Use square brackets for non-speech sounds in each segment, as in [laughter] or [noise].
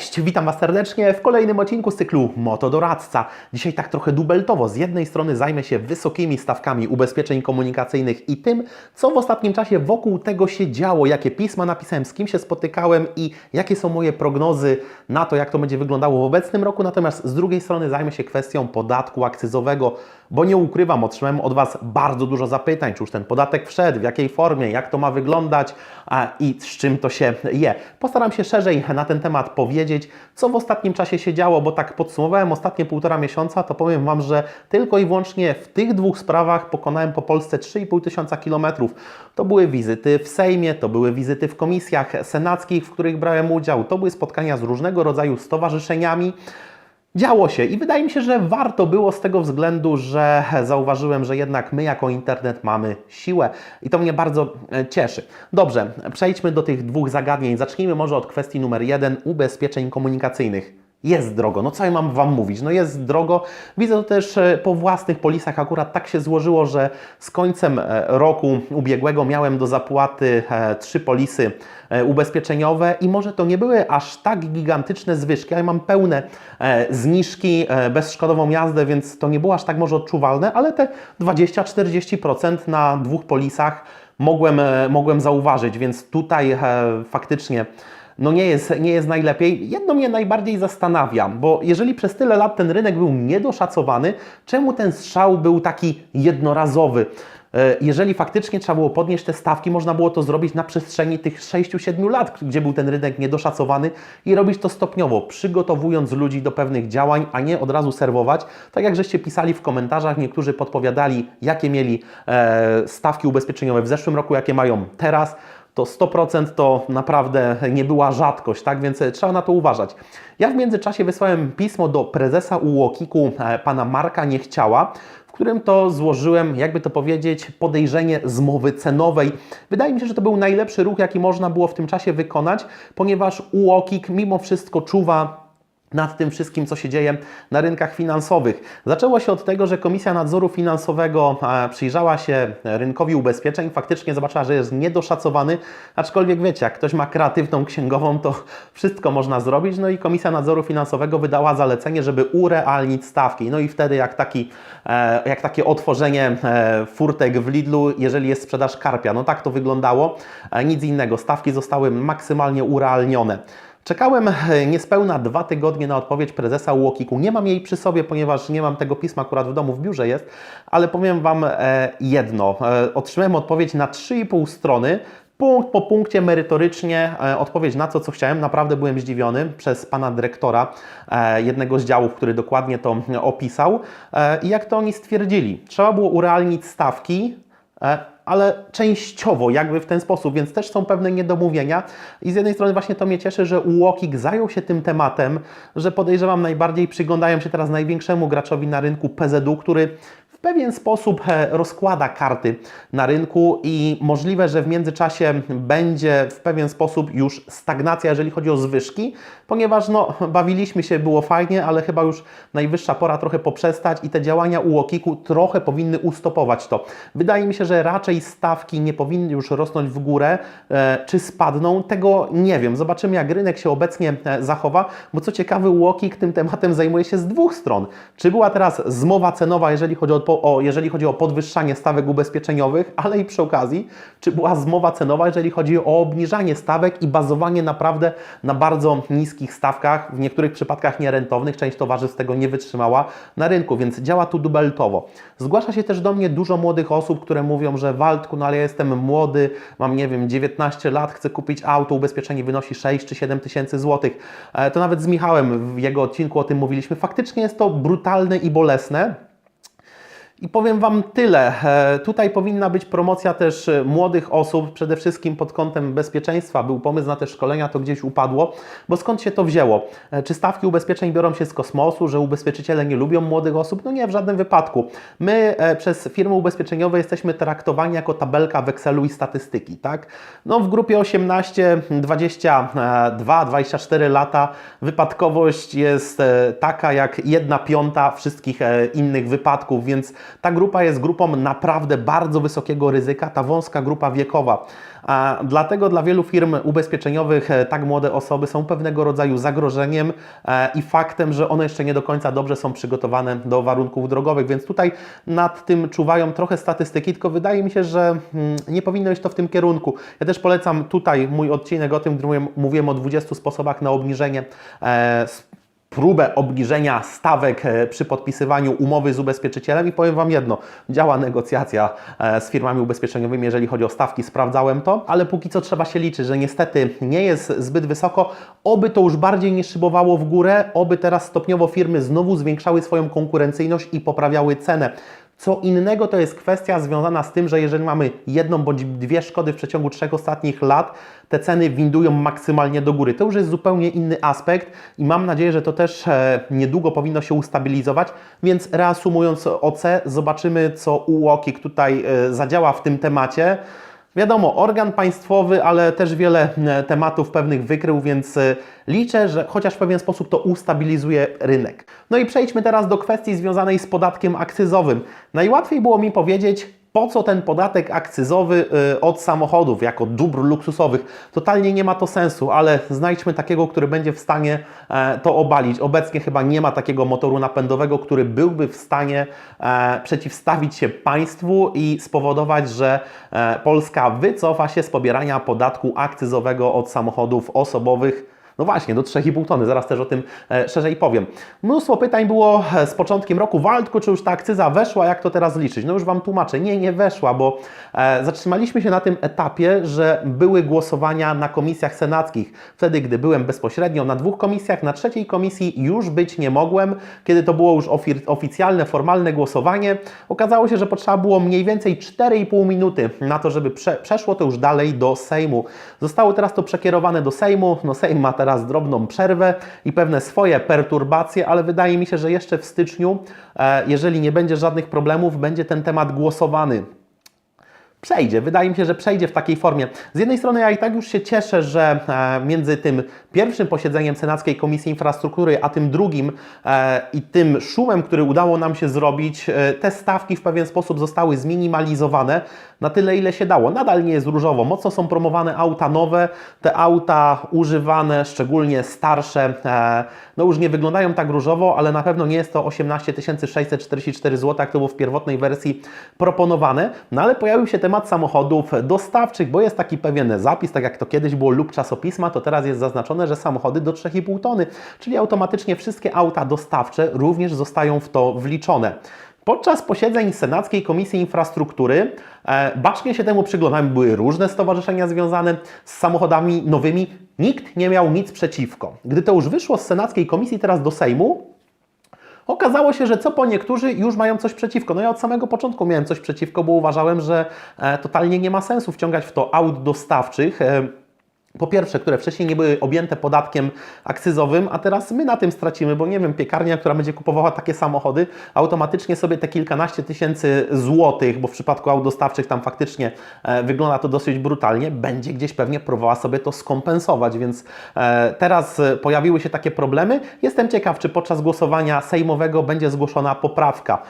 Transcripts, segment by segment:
Cześć, witam Was serdecznie w kolejnym odcinku z cyklu Motodoradca. Dzisiaj tak trochę dubeltowo. Z jednej strony zajmę się wysokimi stawkami ubezpieczeń komunikacyjnych i tym, co w ostatnim czasie wokół tego się działo, jakie pisma napisałem, z kim się spotykałem i jakie są moje prognozy na to, jak to będzie wyglądało w obecnym roku. Natomiast z drugiej strony zajmę się kwestią podatku akcyzowego, bo nie ukrywam, otrzymałem od Was bardzo dużo zapytań, czy już ten podatek wszedł, w jakiej formie, jak to ma wyglądać a, i z czym to się je. Postaram się szerzej na ten temat powiedzieć, co w ostatnim czasie się działo, bo tak podsumowałem ostatnie półtora miesiąca, to powiem Wam, że tylko i wyłącznie w tych dwóch sprawach pokonałem po Polsce 3,5 tysiąca kilometrów. To były wizyty w Sejmie, to były wizyty w komisjach senackich, w których brałem udział, to były spotkania z różnego rodzaju stowarzyszeniami. Działo się i wydaje mi się, że warto było z tego względu, że zauważyłem, że jednak my jako internet mamy siłę i to mnie bardzo e, cieszy. Dobrze, przejdźmy do tych dwóch zagadnień. Zacznijmy może od kwestii numer jeden ubezpieczeń komunikacyjnych. Jest drogo, no co ja mam Wam mówić? No jest drogo. Widzę to też e, po własnych polisach. Akurat tak się złożyło, że z końcem e, roku ubiegłego miałem do zapłaty e, trzy polisy ubezpieczeniowe i może to nie były aż tak gigantyczne zwyżki, ale mam pełne zniżki, bezszkodową jazdę, więc to nie było aż tak może odczuwalne, ale te 20-40% na dwóch polisach mogłem, mogłem zauważyć, więc tutaj faktycznie no nie jest, nie jest najlepiej. Jedno mnie najbardziej zastanawia, bo jeżeli przez tyle lat ten rynek był niedoszacowany, czemu ten strzał był taki jednorazowy? E, Jeżeli faktycznie trzeba było podnieść te stawki, można było to zrobić na przestrzeni tych 6-7 lat, gdzie był ten rynek niedoszacowany i robić to stopniowo, przygotowując ludzi do pewnych działań, a nie od razu serwować. Tak jak żeście pisali w komentarzach, niektórzy podpowiadali, jakie mieli e, stawki ubezpieczeniowe w zeszłym roku, jakie mają teraz to 100% to naprawdę nie była rzadkość, tak? Więc e, trzeba na to uważać. Ja w międzyczasie wysłałem pismo do prezesa UOKiK-u, e, pana Marka Niechciała, w którym to złożyłem, jakby to powiedzieć, podejrzenie zmowy cenowej. Wydaje mi się, że to był najlepszy ruch, jaki można było w tym czasie wykonać, ponieważ UOKiK mimo wszystko czuwa nad tym wszystkim, co się dzieje na rynkach finansowych. Zaczęło się od tego, że Komisja Nadzoru Finansowego przyjrzała się rynkowi ubezpieczeń, faktycznie zobaczyła, że jest niedoszacowany, aczkolwiek wiecie, jak ktoś ma kreatywną księgową, to [laughs] wszystko można zrobić, no i Komisja Nadzoru Finansowego wydała zalecenie, żeby urealnić stawki. No i wtedy jak, taki, e, jak takie otworzenie e, furtek w Lidlu, jeżeli jest sprzedaż karpia, no tak to wyglądało, E, nic innego, stawki zostały maksymalnie urealnione. Czekałem e, niespełna dwa tygodnie na odpowiedź prezesa UOKiK-u. Nie mam jej przy sobie, ponieważ nie mam tego pisma akurat w domu, w biurze jest, ale powiem Wam e, jedno. E, Otrzymałem odpowiedź na 3,5 strony, punkt po punkcie merytorycznie odpowiedź na to, co chciałem. Naprawdę byłem zdziwiony przez pana dyrektora jednego z działów, który dokładnie to opisał. I jak to oni stwierdzili? Trzeba było urealnić stawki, ale częściowo, jakby w ten sposób, więc też są pewne niedomówienia. I z jednej strony właśnie to mnie cieszy, że UOKiK zajął się tym tematem, że podejrzewam najbardziej przyglądają się teraz największemu graczowi na rynku PZU, który pewien sposób e, rozkłada karty na rynku i możliwe, że w międzyczasie będzie w pewien sposób już stagnacja, jeżeli chodzi o zwyżki, ponieważ no, bawiliśmy się, było fajnie, ale chyba już najwyższa pora trochę poprzestać i te działania UOKiK-u trochę powinny ustopować to. Wydaje mi się, że raczej stawki nie powinny już rosnąć w górę, e, czy spadną, tego nie wiem. Zobaczymy, jak rynek się obecnie e, zachowa, bo co ciekawe, UOKiK tym tematem zajmuje się z dwóch stron. Czy była teraz zmowa cenowa, jeżeli chodzi o, o, jeżeli chodzi o podwyższanie stawek ubezpieczeniowych, ale i przy okazji, czy była zmowa cenowa, jeżeli chodzi o obniżanie stawek i bazowanie naprawdę na bardzo niskich stawkach, w niektórych przypadkach nierentownych, część towarzystw tego nie wytrzymała na rynku, więc działa tu dubeltowo. Zgłasza się też do mnie dużo młodych osób, które mówią, że Waldku, no ale ja jestem młody, mam nie wiem, 19 lat, chcę kupić auto, ubezpieczenie wynosi 6 czy 7 tysięcy złotych. E, To nawet z Michałem w jego odcinku o tym mówiliśmy. Faktycznie jest to brutalne i bolesne. I powiem Wam tyle. E, Tutaj powinna być promocja też e, młodych osób, przede wszystkim pod kątem bezpieczeństwa. Był pomysł na te szkolenia, to gdzieś upadło, bo skąd się to wzięło? E, Czy stawki ubezpieczeń biorą się z kosmosu, że ubezpieczyciele nie lubią młodych osób? No nie, w żadnym wypadku. My przez firmy ubezpieczeniowe jesteśmy traktowani jako tabelka w Excelu i statystyki, tak? No w grupie 18, 22, 24 lata wypadkowość jest taka jak jedna piąta wszystkich innych wypadków, więc Ta grupa jest grupą naprawdę bardzo wysokiego ryzyka, ta wąska grupa wiekowa. A dlatego dla wielu firm ubezpieczeniowych e, tak młode osoby są pewnego rodzaju zagrożeniem e, i faktem, że one jeszcze nie do końca dobrze są przygotowane do warunków drogowych, więc tutaj nad tym czuwają trochę statystyki, tylko wydaje mi się, że mm, nie powinno iść to w tym kierunku. Ja też polecam tutaj mój odcinek o tym, gdy mówiłem- mówiłem o 20 sposobach na obniżenie e, próbę obniżenia stawek e, przy podpisywaniu umowy z ubezpieczycielem. I powiem Wam jedno, działa negocjacja e, z firmami ubezpieczeniowymi, jeżeli chodzi o stawki, sprawdzałem to, ale póki co trzeba się liczyć, że niestety nie jest zbyt wysoko, oby to już bardziej nie szybowało w górę, oby teraz stopniowo firmy znowu zwiększały swoją konkurencyjność i poprawiały cenę. Co innego to jest kwestia związana z tym, że jeżeli mamy jedną bądź dwie szkody w przeciągu trzech ostatnich lat, te ceny windują maksymalnie do góry. To już jest zupełnie inny aspekt i mam nadzieję, że to też e, niedługo powinno się ustabilizować. Więc reasumując OC, zobaczymy, co UOKiK tutaj e, zadziała w tym temacie. Wiadomo, organ państwowy, ale też wiele e, tematów pewnych wykrył, więc e, liczę, że chociaż w pewien sposób to ustabilizuje rynek. No i przejdźmy teraz do kwestii związanej z podatkiem akcyzowym. Najłatwiej było mi powiedzieć, po co ten podatek akcyzowy y, od samochodów jako dóbr luksusowych? Totalnie nie ma to sensu, ale znajdźmy takiego, który będzie w stanie e, to obalić. Obecnie chyba nie ma takiego motoru napędowego, który byłby w stanie e, przeciwstawić się państwu i spowodować, że e, Polska wycofa się z pobierania podatku akcyzowego od samochodów osobowych. No właśnie, do 3,5 tony, zaraz też o tym e, szerzej powiem. Mnóstwo pytań było e, z początkiem roku. Waldku, czy już ta akcyza weszła, jak to teraz liczyć? No już Wam tłumaczę. Nie, nie weszła, bo e, zatrzymaliśmy się na tym etapie, że były głosowania na komisjach senackich. Wtedy, gdy byłem bezpośrednio na dwóch komisjach, na trzeciej komisji już być nie mogłem. Kiedy to było już ofi- oficjalne, formalne głosowanie, okazało się, że potrzeba było mniej więcej 4,5 minuty na to, żeby prze- przeszło to już dalej do Sejmu. Zostało teraz to przekierowane do Sejmu. No Sejm ma teraz drobną przerwę i pewne swoje perturbacje, ale wydaje mi się, że jeszcze w styczniu, e, jeżeli nie będzie żadnych problemów, będzie ten temat głosowany. Przejdzie, wydaje mi się, że przejdzie w takiej formie. Z jednej strony ja i tak już się cieszę, że e, między tym pierwszym posiedzeniem Senackiej Komisji Infrastruktury, a tym drugim e, i tym szumem, który udało nam się zrobić, e, te stawki w pewien sposób zostały zminimalizowane na tyle, ile się dało. Nadal nie jest różowo. Mocno są promowane auta nowe, te auta używane, szczególnie starsze, no już nie wyglądają tak różowo, ale na pewno nie jest to 18 644 zł, jak to było w pierwotnej wersji proponowane. No ale pojawił się temat samochodów dostawczych, bo jest taki pewien zapis, tak jak to kiedyś było lub czasopisma, to teraz jest zaznaczone, że samochody do 3,5 tony, czyli automatycznie wszystkie auta dostawcze również zostają w to wliczone. Podczas posiedzeń Senackiej Komisji Infrastruktury e, bacznie się temu przyglądałem. Były różne stowarzyszenia związane z samochodami nowymi. Nikt nie miał nic przeciwko. Gdy to już wyszło z Senackiej Komisji teraz do Sejmu, Okazało się, że co po niektórzy już mają coś przeciwko. No ja od samego początku miałem coś przeciwko, bo uważałem, że e, totalnie nie ma sensu wciągać w to aut dostawczych. Po pierwsze, które wcześniej nie były objęte podatkiem akcyzowym, a teraz my na tym stracimy, bo nie wiem, piekarnia, która będzie kupowała takie samochody, automatycznie sobie te kilkanaście tysięcy złotych, bo w przypadku aut dostawczych tam faktycznie e, wygląda to dosyć brutalnie, będzie gdzieś pewnie próbowała sobie to skompensować, więc e, teraz e, pojawiły się takie problemy. Jestem ciekaw, czy podczas głosowania sejmowego będzie zgłoszona poprawka.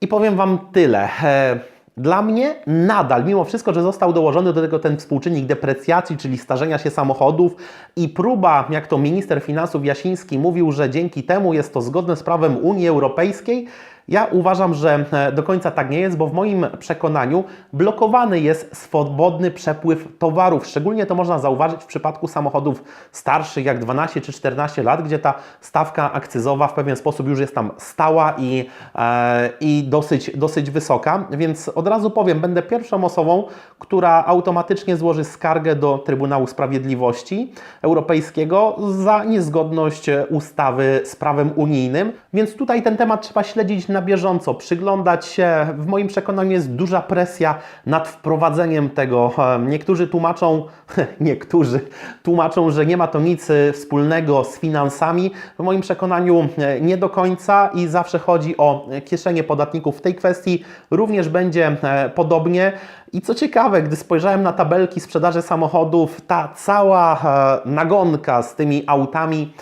I powiem Wam tyle. E, Dla mnie nadal, mimo wszystko, że został dołożony do tego ten współczynnik deprecjacji, czyli starzenia się samochodów i próba, jak to minister finansów Jasiński mówił, że dzięki temu jest to zgodne z prawem Unii Europejskiej, ja uważam, że e, do końca tak nie jest, bo w moim przekonaniu blokowany jest swobodny przepływ towarów. Szczególnie to można zauważyć w przypadku samochodów starszych, jak 12 czy 14 lat, gdzie ta stawka akcyzowa w pewien sposób już jest tam stała i, e, i dosyć, dosyć wysoka. Więc od razu powiem, będę pierwszą osobą, która automatycznie złoży skargę do Trybunału Sprawiedliwości Europejskiego za niezgodność ustawy z prawem unijnym. Więc tutaj ten temat trzeba śledzić na bieżąco, przyglądać się. W moim przekonaniu jest duża presja nad wprowadzeniem tego. Niektórzy tłumaczą, [laughs] niektórzy tłumaczą, że nie ma to nic e, wspólnego z finansami. W moim przekonaniu e, nie do końca i zawsze chodzi o e, kieszenie podatników. W tej kwestii również będzie e, podobnie. I co ciekawe, gdy spojrzałem na tabelki sprzedaży samochodów, ta cała nagonka z tymi autami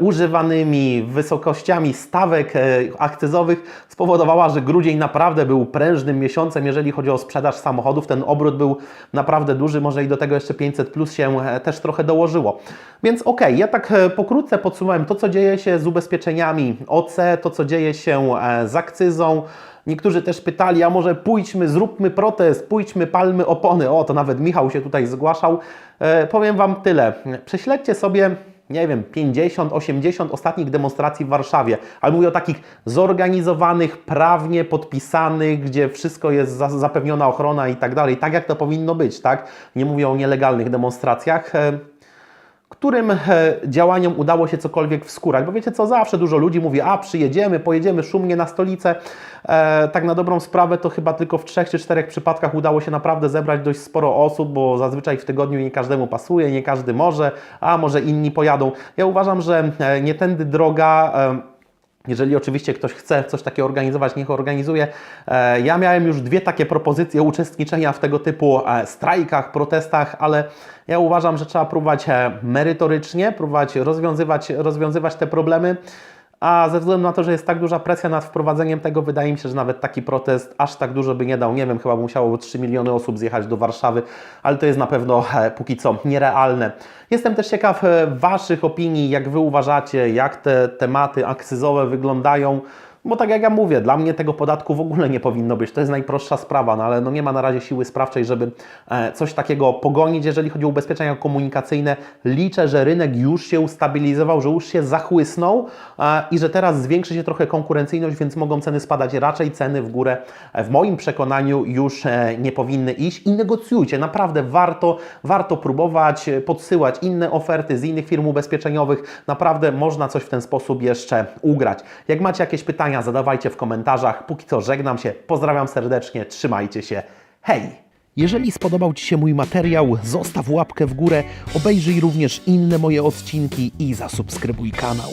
używanymi, wysokościami stawek akcyzowych spowodowała, że grudzień naprawdę był prężnym miesiącem, jeżeli chodzi o sprzedaż samochodów. Ten obrót był naprawdę duży, może i do tego jeszcze 500 plus się e, też trochę dołożyło. Więc okej, ja tak e, pokrótce podsumowałem to, co dzieje się z ubezpieczeniami OC, to, co dzieje się e, z akcyzą. Niektórzy też pytali, a może pójdźmy, zróbmy protest, pójdźmy, palmy opony. O, to nawet Michał się tutaj zgłaszał. E, powiem Wam tyle. Prześledźcie sobie, nie wiem, 50, 80 ostatnich demonstracji w Warszawie. Ale mówię o takich zorganizowanych, prawnie podpisanych, gdzie wszystko jest za, zapewniona ochrona i tak dalej. Tak jak to powinno być, tak? Nie mówię o nielegalnych demonstracjach. Którym e, działaniom udało się cokolwiek wskórać. Bo wiecie co, zawsze dużo ludzi mówi, a przyjedziemy, pojedziemy szumnie na stolicę. E, tak na dobrą sprawę to chyba tylko w trzech czy czterech przypadkach udało się naprawdę zebrać dość sporo osób, bo zazwyczaj w tygodniu nie każdemu pasuje, nie każdy może, a może inni pojadą. Ja uważam, że e, nie tędy droga. E, jeżeli oczywiście ktoś chce coś takiego organizować, niech organizuje. E, Ja miałem już dwie takie propozycje uczestniczenia w tego typu e, strajkach, protestach, ale ja uważam, że trzeba próbować e, merytorycznie, próbować rozwiązywać, rozwiązywać te problemy. A ze względu na to, że jest tak duża presja nad wprowadzeniem tego, wydaje mi się, że nawet taki protest aż tak dużo by nie dał. Nie wiem, chyba musiało 3 miliony osób zjechać do Warszawy, ale to jest na pewno póki co nierealne. Jestem też ciekaw Waszych opinii, jak Wy uważacie, jak te tematy akcyzowe wyglądają. Bo tak jak ja mówię, dla mnie tego podatku w ogóle nie powinno być. To jest najprostsza sprawa, no ale no nie ma na razie siły sprawczej, żeby e, coś takiego pogonić. Jeżeli chodzi o ubezpieczenia komunikacyjne, liczę, że rynek już się ustabilizował, że już się zachłysnął e, i że teraz zwiększy się trochę konkurencyjność, więc mogą ceny spadać. Raczej ceny w górę e, w moim przekonaniu już nie powinny iść i negocjujcie. Naprawdę warto, warto próbować podsyłać inne oferty z innych firm ubezpieczeniowych. Naprawdę można coś w ten sposób jeszcze ugrać. Jak macie jakieś pytania, zadawajcie w komentarzach. Póki co żegnam się, pozdrawiam serdecznie, trzymajcie się. Hej! Jeżeli spodobał Ci się mój materiał, zostaw łapkę w górę, obejrzyj również inne moje odcinki i zasubskrybuj kanał.